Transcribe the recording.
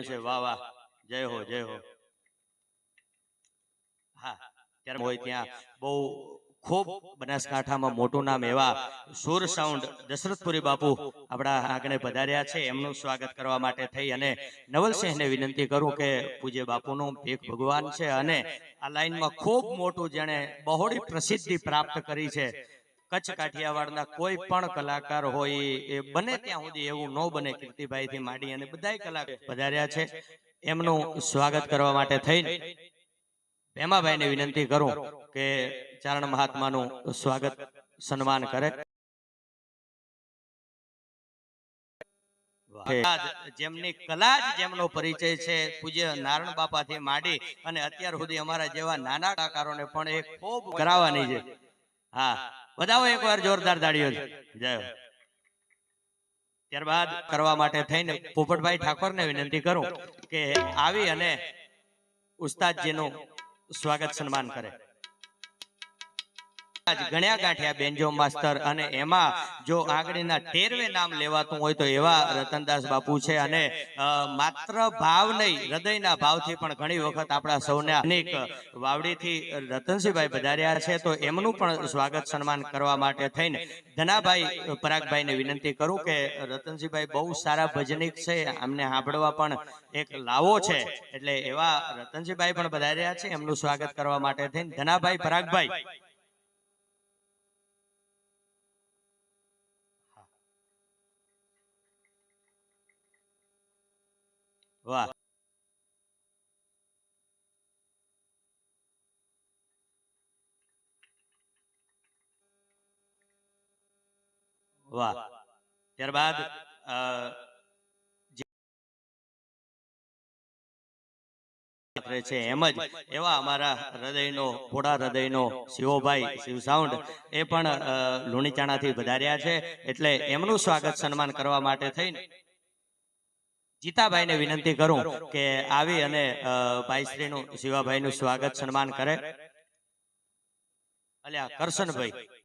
મળ્યું છે. વાહ વાહ. જય હો જય હો. હા હોય ત્યાં બહુ ખૂબ બનાસકાંઠામાં મોટું નામ એવા સુર સાઉન્ડ દશરથપુરી બાપુ આપણા આગળ પધાર્યા છે. એમનું સ્વાગત કરવા માટે થઈ અને નવલસિંહને વિનંતી કરું કે પૂજ્ય બાપુનું એક ભગવાન છે અને આ લાઈનમાં ખૂબ મોટું જેણે બહોળી પ્રસિદ્ધિ પ્રાપ્ત કરી છે. કચ્છ કાઠિયાવાડના કોઈ પણ કલાકાર હોય એ- બને ત્યાં સુધી એવું ન બને કીર્તિભાઈ થી માંડી અને બધા કલાકાર પધાર્યા છે. એમનું સ્વાગત કરવા માટે થઈને ભેમાભાઈને વિનંતી કરું કે ચારણ મહાત્માનું સ્વાગત સન્માન કરે. જેમની કલા જ જેમનો પરિચય છે પૂજ્ય નારાયણ બાપાથી માંડી અને અત્યાર સુધી અમારા જેવા નાના કલાકારોને પણ એ ખૂબ કરાવવાની છે. હા. બધાઓ એકવાર જોરદાર તાળીઓ જય ત્યારબાદ કરવા માટે થઈને પોપટભાઈ ઠાકોરને વિનંતી કરું કે આવી અને ઉસ્તાદજીનું સ્વાગત સન્માન કરે. ગણ્યા ગાંઠ્યા બેન્જો માસ્તર અને એમાં જો આંગળીના ટેરવે નામ લેવાતું હોય તો એવા રતનદાસ બાપુ છે અને માત્ર ભાવ નહીં, હૃદયના ભાવથી પણ ઘણી વખત આપણા સૌને અનેક વાવડીથી રતનસિંહભાઈ વધાર્યા છે. તો એમનું પણ સ્વાગત સન્માન કરવા માટે થઈને ધનાભાઈ, પરાગભાઈને વિનંતી કરું કે રતનસિંહભાઈ બહુ સારા ભજનિક છે. આમને સાંભળવા પણ એક લાવો છે. એટલે એવા રતનસિંહભાઈ પણ વધાર્યા છે. એમનું સ્વાગત કરવા માટે થઈને ધનાભાઈ, પરાગભાઈ. વાહ. વાહ. ત્યારબાદ છે એમ જ એવા અમારા હૃદયનો ભોળા હૃદયનો શિવભાઈ શિવ સાઉન્ડ એ પણ લુણીચાણાથી વધાર્યા છે. એટલે એમનું સ્વાગત સન્માન કરવા માટે થઈને જીતાભાઈને વિનંતી કરું કે આવી અને ભાઈશ્રીનું શિવાભાઈનું સ્વાગત સન્માન કરે. અલ્યા કરશનભાઈ